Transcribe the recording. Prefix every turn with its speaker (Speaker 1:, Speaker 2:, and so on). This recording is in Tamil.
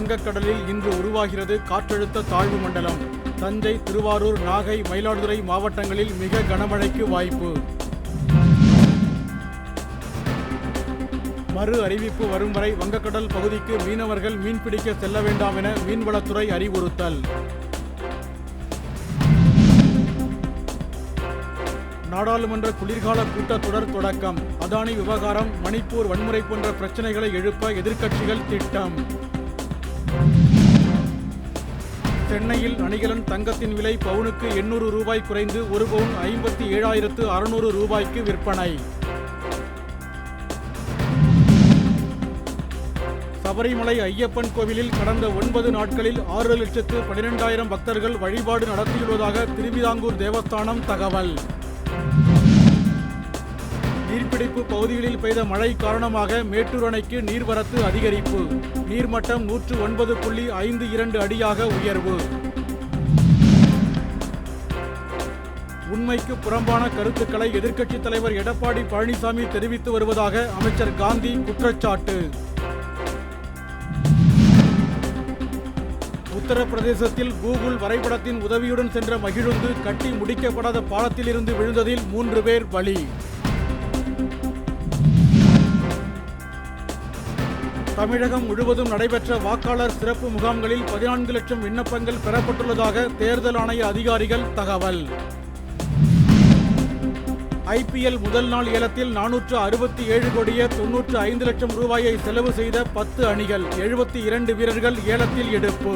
Speaker 1: வங்கக்கடலில் இன்று உருவாகிறது காற்றழுத்த தாழ்வு மண்டலம். தஞ்சை திருவாரூர் நாகை மயிலாடுதுறை மாவட்டங்களில் மிக கனமழைக்கு வாய்ப்பு. மறு அறிவிப்பு வரும் வரை வங்கக்கடல் பகுதிக்கு மீனவர்கள் மீன்பிடிக்க செல்ல வேண்டாம் என மீன்வளத்துறை அறிவுறுத்தல். நாடாளுமன்ற குளிர்கால கூட்டத்தொடர் தொடக்கம். அதானி விவகாரம் மணிப்பூர் வன்முறை போன்ற பிரச்சனைகளை எழுப்ப எதிர்க்கட்சிகள் திட்டம். சென்னையில் அணிகலன் தங்கத்தின் விலை பவுனுக்கு எண்ணூறு ரூபாய் குறைந்து ஒரு பவுன் ஐம்பத்தி ஏழாயிரத்து அறுநூறு ரூபாய்க்கு விற்பனை. சபரிமலை ஐயப்பன் கோவிலில் கடந்த ஒன்பது நாட்களில் ஆறு லட்சத்து பனிரெண்டாயிரம் பக்தர்கள் வழிபாடு நடத்தியுள்ளதாக திருவிதாங்கூர் தேவஸ்தானம் தகவல். நீர்பிடிப்பு பகுதிகளில் பெய்த மழை காரணமாக மேட்டூர் அணைக்கு நீர்வரத்து அதிகரிப்பு. நீர்மட்டம் நூற்று ஒன்பது புள்ளி ஐந்து இரண்டு அடியாக உயர்வு. உண்மைக்கு புறம்பான கருத்துக்களை எதிர்க்கட்சித் தலைவர் எடப்பாடி பழனிசாமி தெரிவித்து வருவதாக அமைச்சர் காந்தி குற்றச்சாட்டு. உத்தரப்பிரதேசத்தில் கூகுள் வரைபடத்தின் உதவியுடன் சென்ற மகிழுந்து கட்டி முடிக்கப்படாத பாலத்திலிருந்து விழுந்ததில் மூன்று பேர் பலி. தமிழகம் முழுவதும் நடைபெற்ற வாக்காளர் சிறப்பு முகாம்களில் பதினான்கு லட்சம் விண்ணப்பங்கள் பெறப்பட்டுள்ளதாக தேர்தல் ஆணைய அதிகாரிகள் தகவல். ஐபிஎல் முதல் நாள் ஏலத்தில் நானூற்று அறுபத்தி ஏழு கோடியே தொன்னூற்று ஐந்து லட்சம் ரூபாயை செலவு செய்த பத்து அணிகள் எழுபத்தி இரண்டு வீரர்கள் ஏலத்தில் எடுப்பு